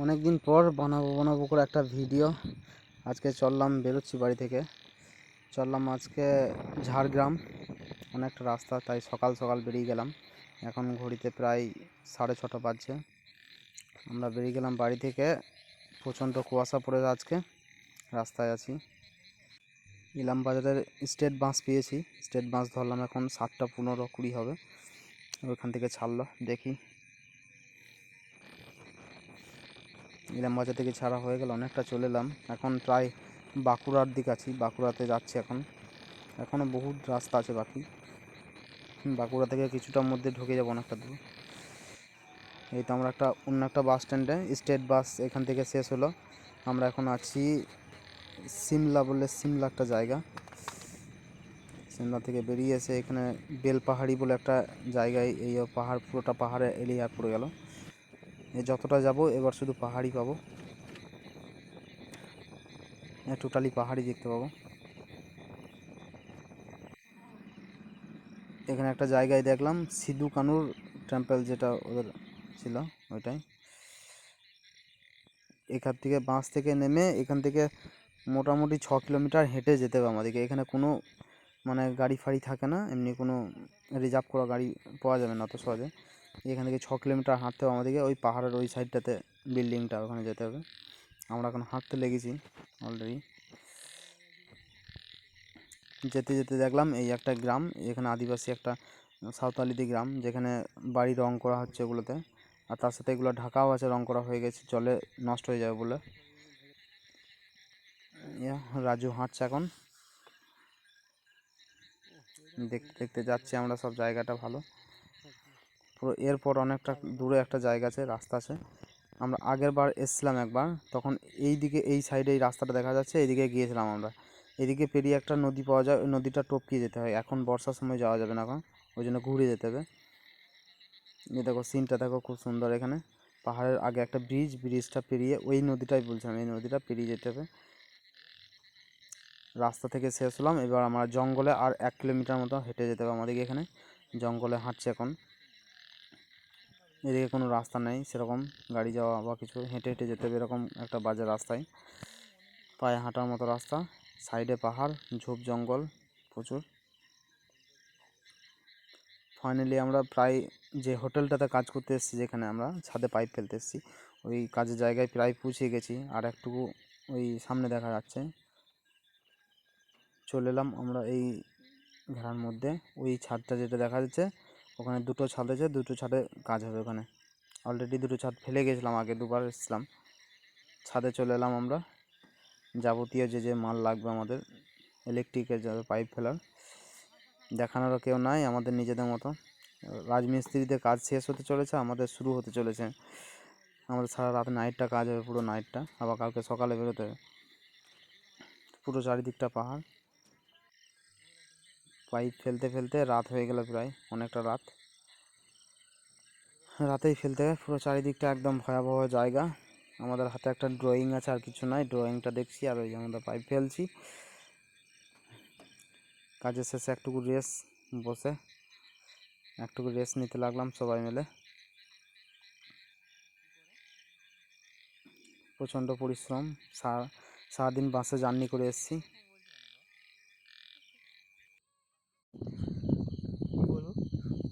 অনেক দিন পর বানাবো বানাবো করে একটা ভিডিও। আজকে চললাম, বেরোচ্ছি বাড়ি থেকে। চললাম আজকে ঝাড়গ্রাম। অনেকটা রাস্তা, তাই সকাল সকাল বেরিয়ে গেলাম। এখন ঘড়িতে প্রায় সাড়ে ছটা বাজছে। আমরা বেরিয়ে গেলাম বাড়ি থেকে। প্রচণ্ড কুয়াশা পড়ে আজকে। রাস্তায় আছি। ইলাম বাজারের স্টেট বাস পেয়েছি। স্টেট বাস ধরলাম এখন সাতটা পনেরো কুড়ি হবে। ওইখান থেকে ছাড়লো। দেখি ইলাম বাজার থেকে ছাড়া হয়ে গেল, অনেকটা চলে এলাম। এখন প্রায় বাঁকুড়ার দিক আছি, বাঁকুড়াতে যাচ্ছি এখন। এখনও বহুত রাস্তা আছে বাকি। বাঁকুড়া থেকে কিছুটার মধ্যে ঢুকে যাব অনেকটা দূর। এই তো আমরা একটা, অন্য একটা বাস স্ট্যান্ডে স্টেট বাস এখান থেকে শেষ হলো। আমরা এখন আছি সিমলা বলে সিমলা একটা জায়গা। সিমলা থেকে বেরিয়ে এসে এখানে বেলপাহাড়ি বলে একটা জায়গায়, এই পাহাড়, পুরোটা পাহাড়ে এরিয়া পড়ে গেল। যতটা যাব, এবার শুধু পাহাড়ি পাবো। টোটালি পাহাড়ি দেখতে পাবো। এখানে একটা জায়গায় দেখলাম, সিধু কানুর টেম্পল যেটা ওদের ছিল, ওইটাই। এখান থেকে বাস থেকে নেমে এখান থেকে মোটামুটি ছ কিলোমিটার হেঁটে যেতে হবে আমাদেরকে। এখানে কোনো মানে গাড়ি ফাড়ি থাকে না, এমনি কোনো রিজার্ভ করা গাড়ি পাওয়া যাবে না অত সহজে। এখান থেকে ছ কিলোমিটার হাঁটতে হবে আমাদেরকে। ওই পাহাড়ের ওই সাইডটাতে বিল্ডিংটা, ওখানে যেতে হবে। আমরা এখন হাঁটতে লেগেছি অলরেডি যেতে যেতে দেখলাম এই একটা গ্রাম, এখানে আদিবাসী একটা সাঁওতালিদি গ্রাম, যেখানে বাড়ি রং করা হচ্ছে ওগুলোতে। আর তার সাথে এগুলো ঢাকাও আছে, রং করা হয়ে গেছে, জলে নষ্ট হয়ে যাবে বলে। রাজু হাঁটছে এখন। দেখতে দেখতে যাচ্ছি আমরা, সব জায়গাটা ভালো। এরপর অনেকটা দূরে একটা জায়গা আছে, রাস্তা আছে। আমরা আগের বার এসছিলাম একবার, তখন এই দিকে এই সাইডে এই রাস্তাটা দেখা যাচ্ছে, এইদিকে গিয়েছিলাম আমরা। এদিকে পেরিয়ে একটা নদী পাওয়া যায়, ওই নদীটা টপকিয়ে যেতে হয়। এখন বর্ষার সময় যাওয়া যাবে না এখন, ওই জন্য ঘুরে যেতে হবে। এই দেখো সিনটা দেখো খুব সুন্দর এখানে। পাহাড়ের আগে একটা ব্রিজ ব্রিজটা পেরিয়ে ওই নদীটাই বলছিলাম, এই নদীটা পেরিয়ে যেতে হবে। রাস্তা থেকে শেষ হলাম, এবার আমরা জঙ্গলে আর এক কিলোমিটার মতো হেঁটে যেতে হবে আমাদেরকে এখানে। জঙ্গলে হাঁটছে এখন। এদিকে কোনো রাস্তা নেই, সেরকম গাড়ি যাওয়া বা কিছু হেঁটে হেঁটে যেতে হবে এরকম একটা বাজে রাস্তায়। পায়ে হাঁটার মতো রাস্তা, সাইডে পাহাড়, ঝোপ জঙ্গল, প্রচুর। ফাইনালি আমরা প্রায় যে হোটেলটাতে কাজ করতে এসেছি, যেখানে আমরা ছাদে পাইপ ফেলতে এসেছি, ওই কাজের জায়গায় প্রায় পৌঁছে গেছি। আর একটুকু ওই সামনে দেখা যাচ্ছে। চলে এলাম আমরা এই ঘেরার মধ্যে। ওই ছাদটা যেটা দেখা যাচ্ছে ওখানে দুটো ছাদ আছে, দুটো ছাদে কাজ হবে ওখানে। অলরেডি দুটো ছাদ ফেলে গেছিলাম, আগে দুবার এসেছিলাম। ছাদে চলে এলাম আমরা। যাবতীয় যে যে মাল লাগবে আমাদের ইলেকট্রিকের যাবে পাইপ ফেলার, দেখানোরও কেউ নাই আমাদের নিজেদের মতো। রাজমিস্ত্রিদের কাজ শেষ হতে চলেছে, আমাদের শুরু হতে চলেছে। আমাদের সারা রাত নাইটটা কাজ হবে, পুরো নাইটটা আবার কালকে সকালে বেরোতে হবে। পুরো চারিদিকটা পাহাড়। পাইপ ফেলতে ফেলতে রাত হয়ে গেল প্রায় অনেকটা রাত। রাতেই ফেলতে পুরো চারিদিকটা একদম ভয়াবহ জায়গা। আমাদের হাতে একটা ড্রয়িং আছে, আর কিছু নাই। ড্রয়িংটা দেখছি, আর ওই আমরা পাইপ ফেলছি। কাজের শেষে একটুকু রেস্ট বসে, একটুকু রেস্ট নিতে লাগলাম সবাই মিলে। প্রচণ্ড পরিশ্রম, সারা, সারাদিন বাসে জার্নি করে এসেছি।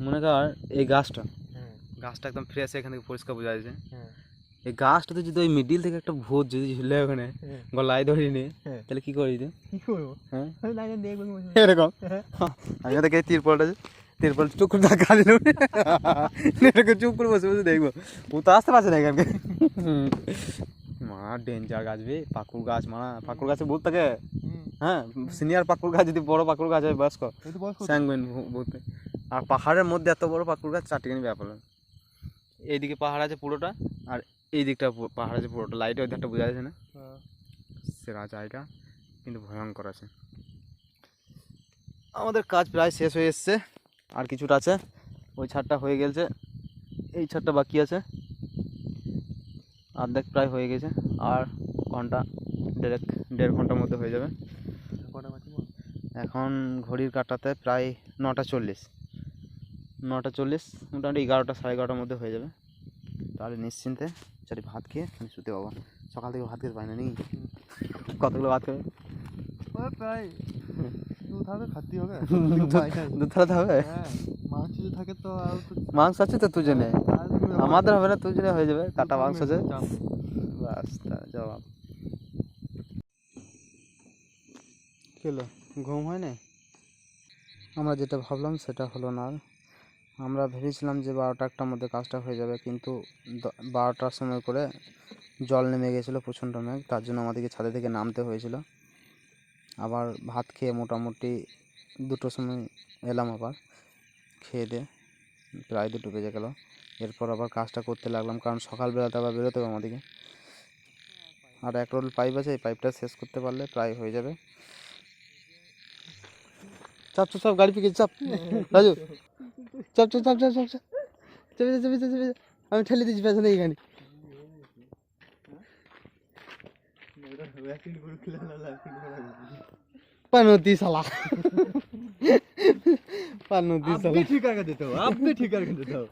মনে কর এই গাছটা। হ্যাঁ গাছটা একদম ফ্রেশ এখান থেকে পরিষ্কার বোঝা যাচ্ছে। হ্যাঁ এই গাছটাতে যদি ওই মিডিল থেকে একটা ভূত যদি ঝুলে ওখানে হ্যাঁ গলায় ধরে নি হ্যাঁ। তাহলে কি করি কি করব? হ্যাঁ? আমি কি বলছো? এরকম। হ্যাঁ। আমি দেখে তিরপলটা তিরপল চুপ করে ধাক্কা দিল এটাকে চুপ করে বসে বসে দেখব। ও তো আসতে পারছে না এখানকে। মা ডেঞ্জার গাছ বে পাকুর গাছ মারা পাকুর গাছে ভূত থাকে। হ্যাঁ সিনিয়র পাকুর গাছ যদি বড় পাকুর গাছ হয় বয়স্ক। তো স্যাঙ্গুইন ভূত। আর পাহাড়ের মধ্যে এত বড় পাকুর গাছ চারটিখানি ব্যাপার এইদিকে পাহাড় আছে পুরোটা আর এই দিকটা পাহাড় আছে পুরোটা। লাইটে ওই ধারটা বোঝা যাচ্ছে না? হ্যাঁ। সেরা জায়গা কিন্তু ভয়ঙ্কর আছে। আমাদের কাজ প্রায় শেষ হয়ে এসছে আর কিছুটা আছে। ওই ছাদটা হয়ে গেছে। এই ছাদটা বাকি আছে। অর্ধেক প্রায় হয়ে গেছে আর ঘণ্টা দেড়েক দেড় ঘণ্টার মধ্যে হয়ে যাবে? এখন ঘড়ির কাটাতে প্রায় নটা চল্লিশ। নটা চল্লিশ মোটামুটি এগারোটা সাড়ে এগারোটার মধ্যে হয়ে যাবে। তাহলে নিশ্চিন্তে চারি ভাত খেয়ে আমি শুতে পাবো। সকাল থেকে ভাত খেতে পাই না নি কতগুলো ভাত খাবে? প্রায় মাংস আছে তো দুজনে। আর আমাদের হবে না দুজনে হয়ে যাবে। কাটা মাংস আছে। বাস জবাব। কেলো ঘুম হয় না আমরা যেটা ভাবলাম সেটা হলো না আর। আমরা ভেবেছিলাম যে বারোটা একটার মধ্যে কাজটা হয়ে যাবে, কিন্তু বারোটার সময় করে জল নেমে গেছিল প্রচণ্ড মেঘ, তার জন্য আমাদেরকে ছাদে থেকে নামতে হয়েছিল। আবার ভাত খেয়ে মোটামুটি দুটোর সময় এলাম আবার, খেয়ে দিয়ে প্রায় দুটো বেজে গেল। এরপর আবার কাজটা করতে লাগলাম, কারণ সকালবেলাতে আবার বেরোতে হবে আমাদেরকে। আর এক রোল পাইপ আছে, এই পাইপটা শেষ করতে পারলে প্রায় হয়ে যাবে। চাপ চাপ চাপ, গাড়ি পিকে, চাপ। রাজু, চাপ চাপ চাপ চাপ চাপ চাপ। চেপে চেপে চেপে আমি ঠেলে দিচ্ছি পেছনে এইখানে পানতি সালা পানতি সালা ঠিক আছে দিতে হবে, আপনি ঠিক আছে দিতে হবে।